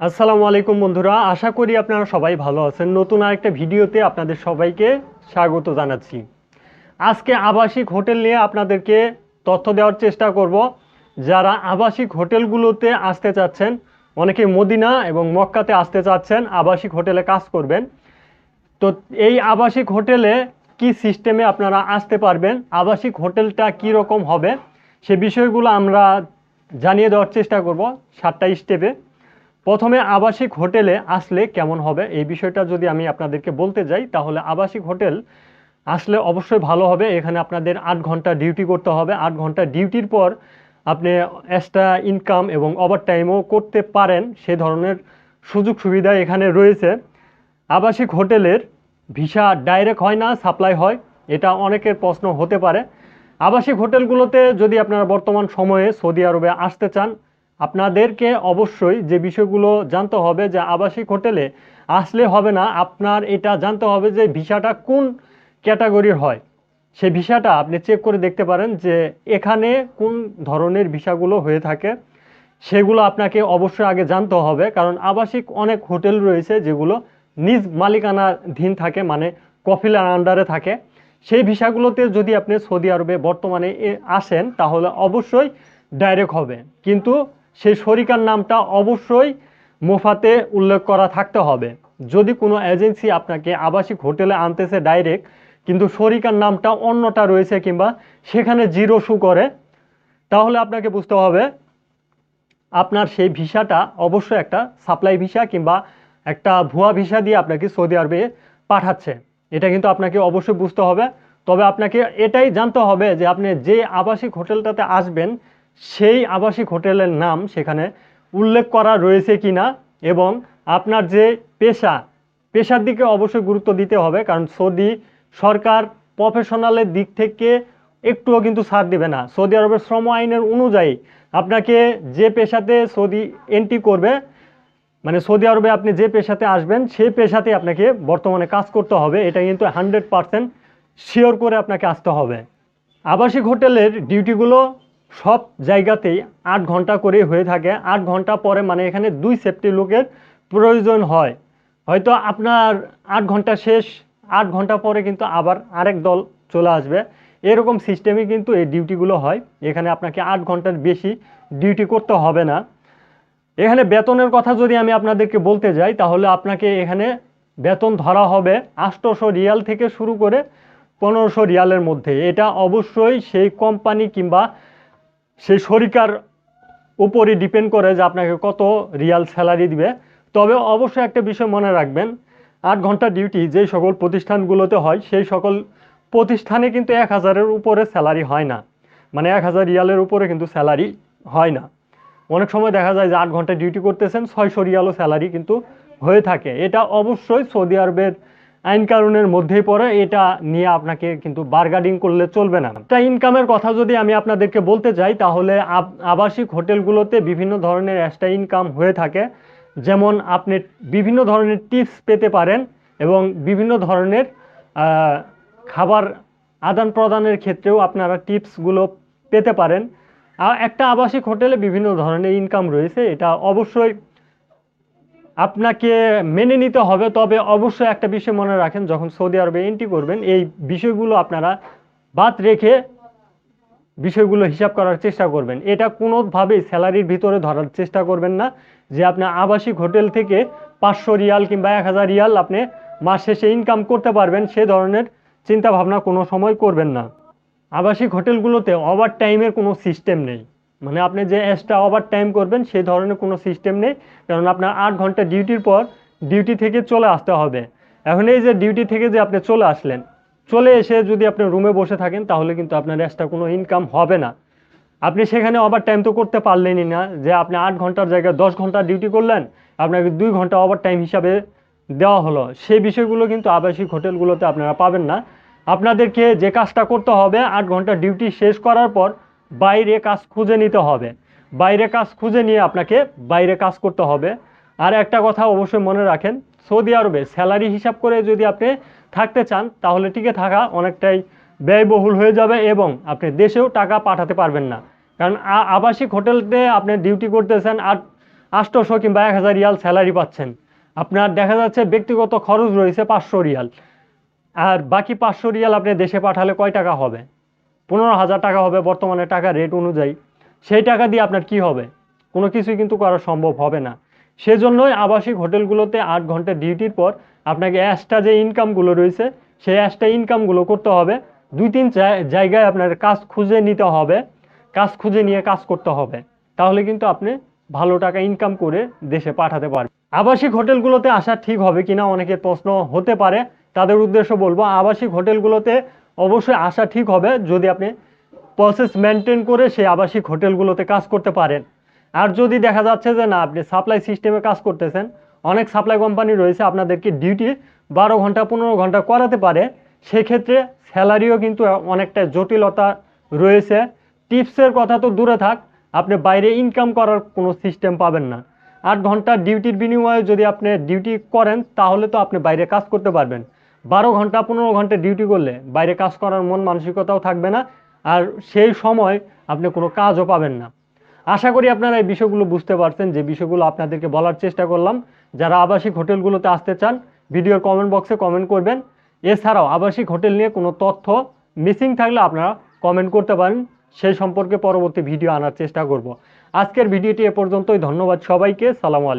আসসালামু আলাইকুম বন্ধুরা, আশা করি আপনারা সবাই ভালো আছেন। নতুন আরেকটা ভিডিওতে আপনাদের সবাইকে স্বাগত জানাচ্ছি। আজকে আবাসিক হোটেল নিয়ে আপনাদেরকে তথ্য দেওয়ার চেষ্টা করব। যারা আবাসিক হোটেলগুলোতে আসতে চাচ্ছেন, অনেকে মদিনা এবং মক্কাতে আসতে চাচ্ছেন, আবাসিক হোটেলে কাজ করবেন। তো এই আবাসিক হোটেলে কি সিস্টেমে আপনারা আসতে পারবেন, আবাসিক হোটেলটা কি রকম হবে, সে বিষয়গুলো আমরা জানিয়ে দেওয়ার চেষ্টা করব সাতটা স্টেপে। প্রথমে আবাসিক হোটেলে আসলে কেমন হবে? এই বিষয়টা যদি আমি আপনাদেরকে বলতে যাই, তাহলে আবাসিক হোটেল আসলে অবশ্যই ভালো হবে। এখানে আপনাদের আট ঘণ্টা ডিউটি করতে হবে। আট ঘণ্টা ডিউটির পর আপনি এক্সট্রা ইনকাম এবং ওভার টাইমও করতে পারেন। সে ধরনের সুযোগ সুবিধা এখানে রয়েছে। আবাসিক হোটেলের ভিসা ডাইরেক্ট হয় না, সাপ্লাই হয়। এটা অনেকের প্রশ্ন হতে পারে। আবাসিক হোটেলগুলোতে যদি আপনারা বর্তমান সময়ে সৌদি আরবে আসতে চান আপনাদেরকে অবশ্যই যে বিষয়গুলো জানতে হবে যে আবাসিক হোটেলে আসলে হবে না, আপনার এটা জানতে হবে যে ভিসাটা কোন ক্যাটাগরির হয়। সেই ভিসাটা আপনি চেক করে দেখতে পারেন যে এখানে কোন ধরনের ভিসাগুলো হয়ে থাকে। সেগুলো আপনাকে অবশ্যই আগে জানতে হবে, কারণ আবাসিক অনেক হোটেল রয়েছে যেগুলো নিজ মালিকানাধীন থাকে মানে কফিলার আন্ডারে থাকে। সেই ভিসাগুলোতে যদি আপনি সৌদি আরবে বর্তমানে আসেন, তাহলে অবশ্যই ডাইরেক্ট হবে। কিন্তু সেই শরিকার নামটা অবশ্যই মোফাতে উল্লেখ করা থাকতে হবে। যদি কোনো এজেন্সি আপনাকে আবাসিক হোটেলে আনতেছে ডাইরেক্ট, কিন্তু শরিকার নামটা অন্যটা রয়েছে কিংবা সেখানে জিরো শু করে, তাহলে আপনাকে বুঝতে হবে আপনার সেই ভিসাটা অবশ্যই একটা সাপ্লাই ভিসা কিংবা একটা ভুয়া ভিসা দিয়ে আপনাকে সৌদি আরবে পাঠাচ্ছে। এটা কিন্তু আপনাকে অবশ্যই বুঝতে হবে। তবে আপনাকে এটাই জানতে হবে যে আপনি যে আবাসিক হোটেলটাতে আসবেন সেই আবাসিক হোটেলের নাম সেখানে উল্লেখ করা রয়েছে কি না এবং আপনার যে পেশা, পেশার দিকে অবশ্যই গুরুত্ব দিতে হবে কারণ সৌদি সরকার প্রফেশনালের দিক থেকে একটুও কিন্তু ছাড় দেবে না। সৌদি আরবের শ্রম আইনের অনুযায়ী আপনাকে যে পেশাতে সৌদি এন্ট্রি করবে মানে সৌদি আরবে আপনি যে পেশাতে আসবেন, সেই পেশাতে আপনাকে বর্তমানে কাজ করতে হবে। এটা কিন্তু হান্ড্রেড পারসেন্ট শিওর করে আপনাকে আসতে হবে। আবাসিক হোটেলের ডিউটিগুলো সব জায়গাতেই আট ঘণ্টা করে হয়ে থাকে। আট ঘণ্টা পরে মানে এখানে দুই সেফটি লোকের প্রয়োজন হয়। হয়তো আপনার আট ঘণ্টা শেষ, আট ঘণ্টা পরে কিন্তু আবার আরেক দল চলে আসবে। এরকম সিস্টেমে কিন্তু এই ডিউটিগুলো হয়। এখানে আপনাকে আট ঘণ্টার বেশি ডিউটি করতে হবে না। এখানে বেতনের কথা যদি আমি আপনাদেরকে বলতে যাই, তাহলে আপনাকে এখানে বেতন ধরা হবে আটশোশো রিয়াল থেকে শুরু করে পনেরোশো রিয়ালের মধ্যে। এটা অবশ্যই সেই কোম্পানি কিংবা সেই শরিকার উপরই ডিপেন্ড করে যে আপনাকে কত রিয়াল স্যালারি দিবে। তবে অবশ্যই একটা বিষয় মনে রাখবেন, আট ঘণ্টা ডিউটি যেই সকল প্রতিষ্ঠানগুলোতে হয়, সেই সকল প্রতিষ্ঠানে কিন্তু এক হাজারের উপরে স্যালারি হয় না। মানে এক হাজার রিয়ালের উপরে কিন্তু স্যালারি হয় না। অনেক সময় দেখা যায় যে আট ঘণ্টা ডিউটি করতেছেন, ছয়শো রিয়ালও স্যালারি কিন্তু হয়ে থাকে। এটা অবশ্যই সৌদি আরবের আইন কানুনের মধ্যেই পড়ে, এটা নিয়ে আপনাকে কিন্তু বার্গাডিং করলে চলবে না। একটা ইনকামের কথা যদি আমি আপনাদেরকে বলতে চাই, তাহলে আব- আবাসিক হোটেলগুলোতে বিভিন্ন ধরনের এক্সট্রা ইনকাম হয়ে থাকে। যেমন আপনি বিভিন্ন ধরনের টিপস পেতে পারেন এবং বিভিন্ন ধরনের খাবার আদান প্রদানের ক্ষেত্রেও আপনারা টিপসগুলো পেতে পারেন। একটা আবাসিক হোটেলে বিভিন্ন ধরনের ইনকাম রয়েছে, এটা অবশ্যই আপনাকে মেনে নিতে হবে, তবে অবশ্যই একটা বিষয় মনে রাখেন, যখন সৌদি আরবে এন্ট্রি করবেন, এই বিষয়গুলো আপনারা বাদ রেখে বিষয়গুলো হিসাব করার চেষ্টা করবেন। এটা কোনোভাবেই স্যালারির ভিতরে ধরার চেষ্টা করবেন না, যে আপনি আবাসিক হোটেল থেকে পাঁচশো রিয়াল কিংবা এক হাজার রিয়াল আপনি মাস শেষে ইনকাম করতে পারবেন, সে ধরনের চিন্তা ভাবনা কোনো সময় করবেন না। আবাসিক হোটেলগুলোতে ওভার টাইমের কোনো সিস্টেম নেই। মানে আপনি যে এক্সট্রা ওভার টাইম করবেন, সেই ধরনের কোনো সিস্টেম নেই। কারণ আপনার আট ঘণ্টা ডিউটির পর ডিউটি থেকে চলে আসতে হবে। এখন এই যে ডিউটি থেকে যে আপনি চলে আসলেন, চলে এসে যদি আপনি রুমে বসে থাকেন, তাহলে কিন্তু আপনার এক্সট্রা কোনো ইনকাম হবে না। আপনি সেখানে ওভার টাইম তো করতে পারলেনই না, যে আপনি আট ঘণ্টার জায়গায় দশ ঘণ্টা ডিউটি করলেন, আপনাকে দুই ঘণ্টা ওভার টাইম হিসাবে দেওয়া হলো। সেই বিষয়গুলো কিন্তু আবাসিক হোটেলগুলোতে আপনারা পাবেন না। আপনাদেরকে যে কাজটা করতে হবে, আট ঘণ্টা ডিউটি শেষ করার পর বাইরে কাজ খুঁজে নিতে হবে। বাইরে কাজ খুঁজে নিয়ে আপনাকে বাইরে কাজ করতে হবে। আর একটা কথা অবশ্যই মনে রাখেন, সৌদি আরবে স্যালারি হিসাব করে যদি আপনি থাকতে চান, তাহলে টিকে থাকা অনেকটাই ব্যয়বহুল হয়ে যাবে এবং আপনি দেশেও টাকা পাঠাতে পারবেন না। কারণ আবাসিক হোটেলতে আপনি ডিউটি করতেছেন আট আটশোশো কিংবা এক হাজার রিয়াল স্যালারি পাচ্ছেন। আপনার দেখা যাচ্ছে ব্যক্তিগত খরচ রয়েছে পাঁচশো রিয়াল। আর বাকি পাঁচশো রিয়াল আপনি দেশে পাঠালে কয় টাকা হবে? পনেরো হাজার টাকা হবে বর্তমানে টাকা রেট অনুযায়ী। সেই টাকা দিয়ে আপনার কি হবে? কোনো কিছুই কিন্তু করা সম্ভব হবে না। সেজন্যই আবাসিক হোটেলগুলোতে আট ঘণ্টা ডিউটির পর আপনাকে এক্সট্রা যে ইনকামগুলো রয়েছে, সেই এক্সট্রা ইনকামগুলো করতে হবে। দুই তিন জায়- জায়গায় আপনার কাজ খুঁজে নিতে হবে। কাজ খুঁজে নিয়ে কাজ করতে হবে। তাহলে কিন্তু আপনি ভালো টাকা ইনকাম করে দেশে পাঠাতে পারবেন। আবাসিক হোটেলগুলোতে আসা ঠিক হবে কিনা অনেকের প্রশ্ন হতে পারে। তাদের উদ্দেশ্য বলব, আবাসিক হোটেলগুলোতে অবশ্যই আসা ঠিক হবে যদি আপনি প্রসেস মেনটেন করে সেই আবাসিক হোটেলগুলোতে কাজ করতে পারেন। আর যদি দেখা যাচ্ছে যে না, আপনি সাপ্লাই সিস্টেমে কাজ করতেছেন, অনেক সাপ্লাই কোম্পানি রয়েছে আপনাদেরকে ডিউটি বারো ঘণ্টা, পনেরো ঘণ্টা করাতে পারে। সেক্ষেত্রে স্যালারিও কিন্তু অনেকটা জটিলতা রয়েছে। টিপসের কথা তো দূরে থাক, আপনি বাইরে ইনকাম করার কোনো সিস্টেম পাবেন না। আট ঘণ্টা ডিউটির বিনিময়ে যদি আপনি ডিউটি করেন, তাহলে তো আপনি বাইরে কাজ করতে পারবেন। বারো ঘণ্টা, পনেরো ঘণ্টা ডিউটি করলে বাইরে কাজ করার মন মানসিকতাও থাকবে না আর সেই সময় আপনি কোনো কাজও পাবেন না। আশা করি আপনারা এই বিষয়গুলো বুঝতে পারছেন, যে বিষয়গুলো আপনাদেরকে বলার চেষ্টা করলাম। যারা আবাসিক হোটেলগুলোতে আসতে চান, ভিডিওর কমেন্ট বক্সে কমেন্ট করবেন। এছাড়াও আবাসিক হোটেল নিয়ে কোনো তথ্য মিসিং থাকলে আপনারা কমেন্ট করতে পারেন। সেই সম্পর্কে পরবর্তী ভিডিও আনার চেষ্টা করব। আজকের ভিডিওটি এ পর্যন্তই। ধন্যবাদ সবাইকে। সালামু আলাইকুম।